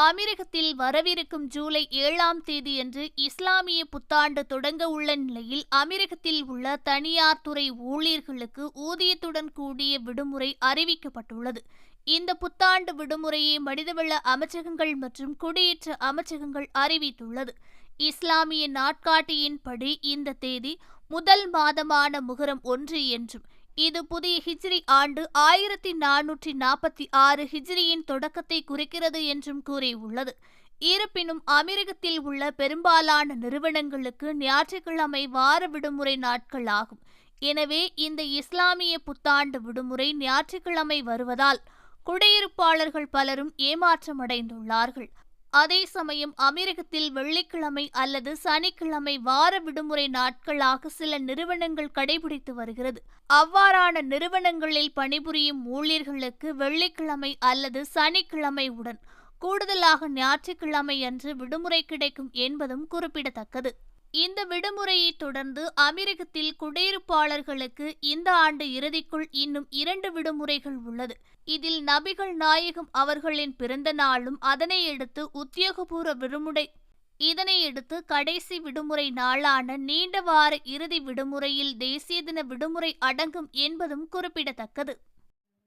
அமீரகத்தில் வரவிருக்கும் ஜூலை ஏழாம் தேதியன்று இஸ்லாமிய புத்தாண்டு தொடங்க உள்ள நிலையில் அமீரகத்தில் உள்ள தனியார் துறை ஊழியர்களுக்கு ஊதியத்துடன் கூடிய விடுமுறை அறிவிக்கப்பட்டுள்ளது. இந்த புத்தாண்டு விடுமுறையை மனிதவள அமைச்சகங்கள் மற்றும் குடியேற்ற அமைச்சகங்கள் அறிவித்துள்ளது. இஸ்லாமிய நாட்காட்டியின்படி இந்த தேதி முதல் மாதமான முகரம் ஒன்று என்றும் இது புதிய ஹிஜ்ரி ஆண்டு ஆயிரத்தி நானூற்றி நாற்பத்தி ஆறு ஹிஜ்ரியின் தொடக்கத்தை குறிக்கிறது என்றும் கூறியுள்ளது. இருப்பினும் அமீரகத்தில் உள்ள பெரும்பாலான நிறுவனங்களுக்கு ஞாயிற்றுக்கிழமை வார விடுமுறை நாட்கள் ஆகும். எனவே இந்த இஸ்லாமிய புத்தாண்டு விடுமுறை ஞாயிற்றுக்கிழமை வருவதால் குடியிருப்பாளர்கள் பலரும் ஏமாற்றமடைந்துள்ளார்கள். அதே சமயம் அமீரகத்தில் வெள்ளிக்கிழமை அல்லது சனிக்கிழமை வார விடுமுறை நாட்களாக சில நிறுவனங்கள் கடைபிடித்து வருகிறது. அவ்வாறான நிறுவனங்களில் பணிபுரியும் ஊழியர்களுக்கு வெள்ளிக்கிழமை அல்லது சனிக்கிழமை உடன் கூடுதலாக ஞாயிற்றுக்கிழமை அன்று விடுமுறை கிடைக்கும் என்பதும் குறிப்பிடத்தக்கது. இந்த விடுமுறையை தொடர்ந்து அமெரிக்கத்தில் குடியிருப்பாளர்களுக்கு இந்த ஆண்டு இறுதிக்குள் இன்னும் இரண்டு விடுமுறைகள் உள்ளது. இதில் நபிகள் நாயகம் அவர்களின் பிறந்த நாளும் அதனையடுத்து உத்தியோகபூர்வ விடுமுறை. இதனையடுத்து கடைசி விடுமுறை நாளான நீண்ட வார இறுதி விடுமுறையில் தேசிய தின விடுமுறை அடங்கும் என்பதும் குறிப்பிடத்தக்கது.